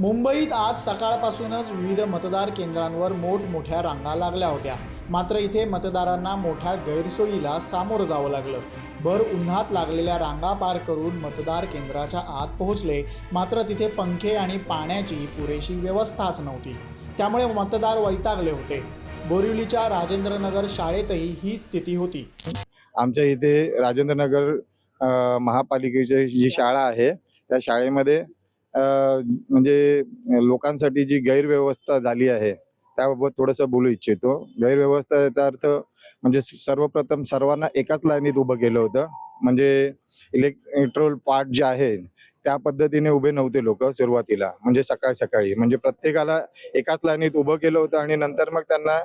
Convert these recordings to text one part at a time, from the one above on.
मुंबईत आज सकाळपासूनच विविध मतदार केंद्रांवर मोठमोठ्या रांगा लागल्या होत्या. मात्र इथे मतदारांना मोठ्या गैरसोयीला सामोरं जावं लागलं. भर उन्हात लागलेल्या रांगा पार करून मतदार केंद्राच्या आत पोहोचले. मात्र तिथे पंखे आणि पाण्याची पुरेशी व्यवस्थाच नव्हती. त्यामुळे मतदार वैतागले होते. बोरिवलीच्या राजेंद्रनगर शाळेतही ही स्थिती होती. आमच्या इथे राजेंद्रनगर महापालिकेची जी शाळा आहे त्या शाळेमध्ये म्हणजे लोकांसाठी जी गैरव्यवस्था झाली आहे त्याबाबत थोडंसं बोलू इच्छितो. गैरव्यवस्था याचा अर्थ म्हणजे सर्वप्रथम सर्वांना एकाच लाईनीत उभं केलं होतं. म्हणजे इलेक्ट्रोल पार्ट जे आहे त्या पद्धतीने उभे नव्हते लोक सुरुवातीला म्हणजे सकाळ सकाळी. म्हणजे प्रत्येकाला एकाच लाईनीत उभं केलं होतं आणि नंतर मग त्यांना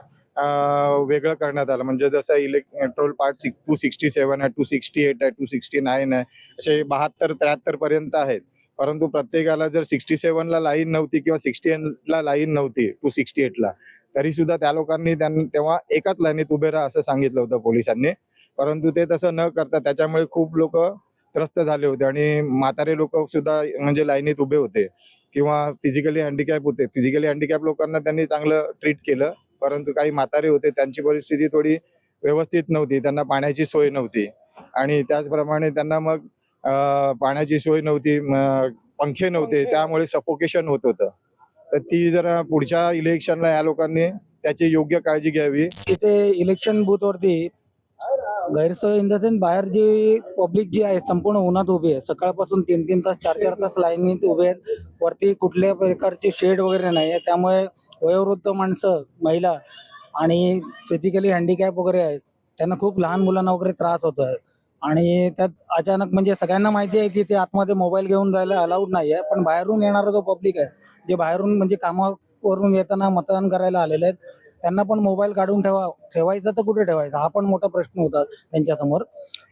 वेगळं करण्यात आलं. म्हणजे जसं electoral part two sixty seven आहे टू सिक्स्टी एट आहे टू सिक्स्टी नाईन आहे असे बहात्तर त्र्याहत्तर पर्यंत आहेत. परंतु प्रत्येकाला जर सिक्स्टी सेव्हनला लाईन नव्हती किंवा सिक्स्टी एटला लाईन नव्हती टू सिक्स्टी एटला तरी सुद्धा त्या लोकांनी तेव्हा एकाच लाईनीत उभे राहा असं सांगितलं होतं पोलिसांनी. परंतु ते तसं न करता त्याच्यामुळे खूप लोक त्रस्त झाले होते आणि म्हातारे लोक सुद्धा म्हणजे लाईनीत उभे होते किंवा फिजिकली हँडिकॅप होते. फिजिकली हँडिकॅप लोकांना त्यांनी चांगलं ट्रीट केलं परंतु काही म्हातारे होते त्यांची परिस्थिती थोडी व्यवस्थित नव्हती त्यांना पाण्याची सोय नव्हती. आणि त्याचप्रमाणे त्यांना मग पाण्याची सोय नव्हती पंखे नव्हते त्यामुळे सफोकेशन होत होतं. तर ती जरा पुढच्या इलेक्शनला या लोकांनी त्याची योग्य काळजी घ्यावी. इथे इलेक्शन बूथ वरती गैरसोय इन द सेन्स बाहेर जी पब्लिक जी आहे संपूर्ण उन्हात उभी आहे. सकाळपासून तीन तीन तास चार चार तास लाईनीत उभे आहेत. वरती कुठल्या प्रकारची शेड वगैरे नाही आहे. त्यामुळे वयोवृद्ध माणसं महिला आणि फिजिकली हँडिकॅप वगैरे आहेत त्यांना खूप लहान मुलांना वगैरे त्रास होतो आहे आणि त्यात अचानक म्हणजे सगळ्यांना माहिती आहे की ते आतमध्ये मोबाईल घेऊन जायला अलाउड नाही आहे पण बाहेरून येणारा जो पब्लिक आहे जे बाहेरून म्हणजे कामावरून येताना मतदान करायला आलेले आहेत त्यांना पण मोबाईल काढून ठेवा ठेवायचा तर कुठे ठेवायचा? हा पण मोठा प्रश्न होता त्यांच्यासमोर.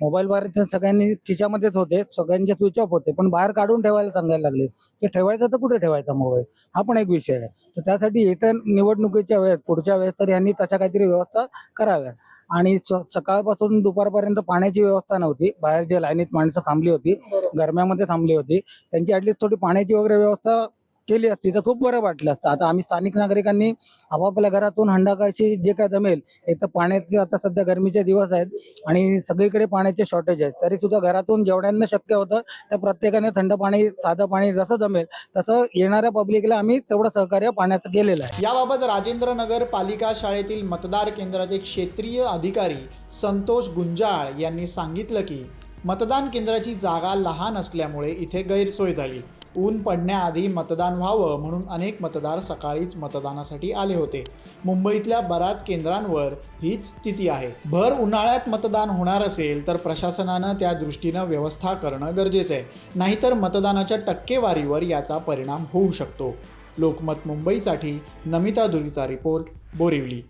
मोबाईल बाहेर सगळ्यांनी खिशामध्येच होते सगळ्यांचे स्विच ऑफ होते पण बाहेर काढून ठेवायला सांगायला लागले. की ठेवायचा तर कुठे ठेवायचा मोबाईल? हा पण एक विषय आहे. तर त्यासाठी येत्या निवडणुकीच्या वेळेस पुढच्या वेळेस तर यांनी तशा काहीतरी व्यवस्था कराव्या आणि सकाळपासून दुपारपर्यंत पाण्याची व्यवस्था नव्हती. बाहेर जे लाईनीत माणसं थांबली होती गरम्यामध्ये थांबली होती त्यांची ऍटलीस्ट थोडी पाण्याची वगैरे व्यवस्था केली असती तर खूप बरं वाटलं असतं. आता आम्ही स्थानिक नागरिकांनी आपापल्या घरातून हंडाकाशी जे काय जमेल एक तर पाण्याचे आता सध्या गरमीचे दिवस आहेत आणि सगळीकडे पाण्याचे शॉर्टेज आहेत. तरी सुद्धा घरातून जेवढ्यांना शक्य होतं त्या प्रत्येकाने थंड पाणी साधं पाणी जसं जमेल तसं येणाऱ्या पब्लिकला आम्ही तेवढं सहकार्य पाण्याचं केलेलं आहे. याबाबत राजेंद्र नगर पालिका शाळेतील मतदार केंद्राचे क्षेत्रीय अधिकारी संतोष गुंजाळ यांनी सांगितलं की मतदान केंद्राची जागा लहान असल्यामुळे इथे गैरसोय झाली. ऊन पडण्याआधी मतदान व्हावं म्हणून अनेक मतदार सकाळीच मतदानासाठी आले होते. मुंबईतल्या बऱ्याच केंद्रांवर हीच स्थिती आहे. भर उन्हाळ्यात मतदान होणार असेल तर प्रशासनानं त्या दृष्टीनं व्यवस्था करणं गरजेचं आहे. नाहीतर मतदानाच्या टक्केवारीवर याचा परिणाम होऊ शकतो. लोकमत मुंबईसाठी नमिता दुरीचा रिपोर्ट बोरिवली.